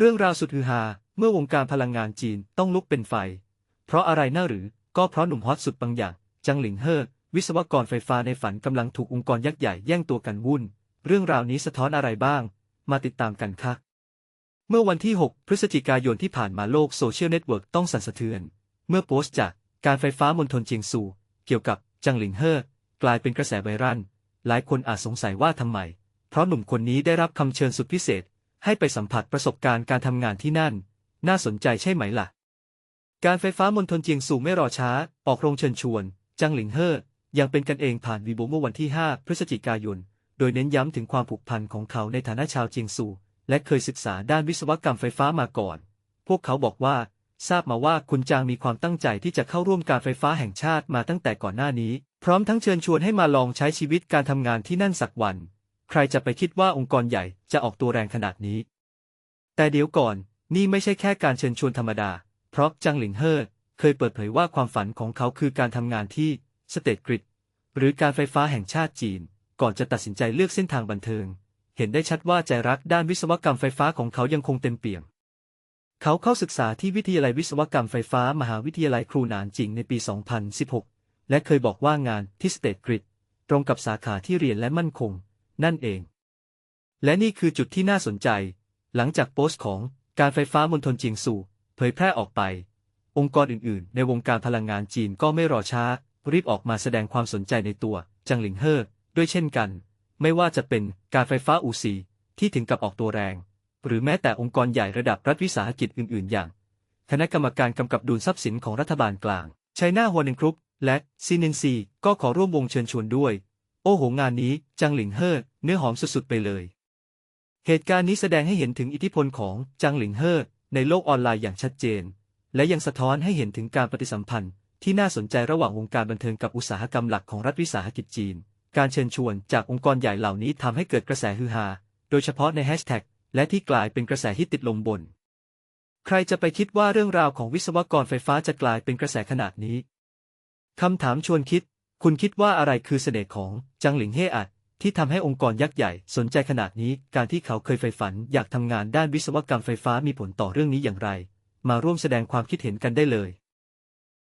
เรื่องราวสุดฮือฮาเมื่อวงการพลังงานจีนต้องลุกเป็นไฟ เพราะอะไรน่าหรือก็เพราะหนุ่มฮอตสุดบางอย่าง จังหลิงเฮ่อวิศวกรไฟฟ้าในฝันกำลังถูกองค์กรยักษ์ใหญ่แย่งตัวกันวุ่น เรื่องราวนี้สะท้อนอะไรบ้าง มาติดตามกันค่ะ เมื่อวันที่ 6 พฤศจิกายนที่ผ่านมาโลกโซเชียลเน็ตเวิร์กต้องสั่นสะเทือน เมื่อโพสต์จากการไฟฟ้ามณฑลเจียงซูเกี่ยวกับจังหลิงเฮ่อกลายเป็นกระแสไวรัลหลายคนอาจสงสัยว่าทำไม เพราะหนุ่มคนนี้ได้รับคำเชิญสุดพิเศษ ให้ไปสัมผัสประสบการณ์การทำงานที่นั่น น่าสนใจใช่ไหมล่ะ การไฟฟ้ามณฑลเจียงซูไม่รอช้า ออกโรงเชิญชวน จังหลิงเฮ่อยังเป็นกันเองผ่านวีโบเมื่อวันที่ 5 พฤศจิกายน โดยเน้นย้ำถึงความผูกพันของเขาในฐานะชาวเจียงซู และเคยศึกษาด้านวิศวกรรมไฟฟ้ามาก่อน พวกเขาบอกว่า ทราบมาว่าคุณจางมีความตั้งใจที่จะเข้าร่วมการไฟฟ้าแห่งชาติมาตั้งแต่ก่อนหน้านี้ พร้อมทั้งเชิญชวนให้มาลองใช้ชีวิตการทำงานที่นั่นสักวัน ใครจะไปคิดว่าองค์กรใหญ่จะออกตัวแรงขนาดนี้ แต่เดี๋ยวก่อน นี่ไม่ใช่แค่การเชิญชวนธรรมดา เพราะจังหลิงเฮ่อเคยเปิดเผยว่าความฝันของเขาคือการทำงานที่สเตทกริดหรือการไฟฟ้าแห่งชาติจีน ก่อนจะตัดสินใจเลือกเส้นทางบันเทิง เห็นได้ชัดว่าใจรักด้านวิศวกรรมไฟฟ้าของเขายังคงเต็มเปี่ยม เขาเข้าศึกษาที่วิทยาลัยวิศวกรรมไฟฟ้ามหาวิทยาลัยครูหนานจิงในปี 2016 และเคยบอกว่างานที่สเตทกริดตรงกับสาขาที่เรียนและมั่นคง นั่นเอง และนี่คือจุดที่น่าสนใจ หลังจากโพสต์ของการไฟฟ้ามณฑลเจียงซูเผยแพร่ออกไป องค์กรอื่นๆ ในวงการพลังงานจีนก็ไม่รอช้า รีบออกมาแสดงความสนใจในตัวจังหลิงเฮ่อด้วยเช่นกัน ไม่ว่าจะเป็นการไฟฟ้าอูซีที่ถึงกับออกตัวแรง หรือแม้แต่องค์กรใหญ่ระดับรัฐวิสาหกิจอื่น ๆ อย่าง คณะกรรมการกำกับดูลทรัพย์สินของรัฐบาลกลางไชน่าฮวนินกรุ๊ปและซีเนนซีก็ขอร่วมวงเชิญชวนด้วย โอ้โหงานนี้จังหลิงเฮ่อ เนื้อหอมสุดๆไปเลย เหตุการณ์นี้แสดงให้เห็นถึงอิทธิพลของจังหลิงเฮ่อในโลกออนไลน์อย่างชัดเจน และยังสะท้อนให้เห็นถึงการปฏิสัมพันธ์ที่น่าสนใจระหว่างวงการบันเทิงกับอุตสาหกรรมหลักของรัฐวิสาหกิจจีน การเชิญชวนจากองค์กรใหญ่เหล่านี้ทำให้เกิดกระแสฮือฮา โดยเฉพาะในแฮชแท็กและที่กลายเป็นกระแสฮิตติดลมบน ใครจะไปคิดว่าเรื่องราวของวิศวกรไฟฟ้าจะกลายเป็นกระแสขนาดนี้ คำถามชวนคิด คุณคิดว่าอะไรคือเสน่ห์ของจังหลิงเฮ่อัด ที่ทำให้องค์กรยักษ์ใหญ่สนใจขนาดนี้ การที่เขาเคยใฝ่ฝันอยากทำงานด้านวิศวกรรมไฟฟ้ามีผลต่อเรื่องนี้อย่างไร มาร่วมแสดงความคิดเห็นกันได้เลย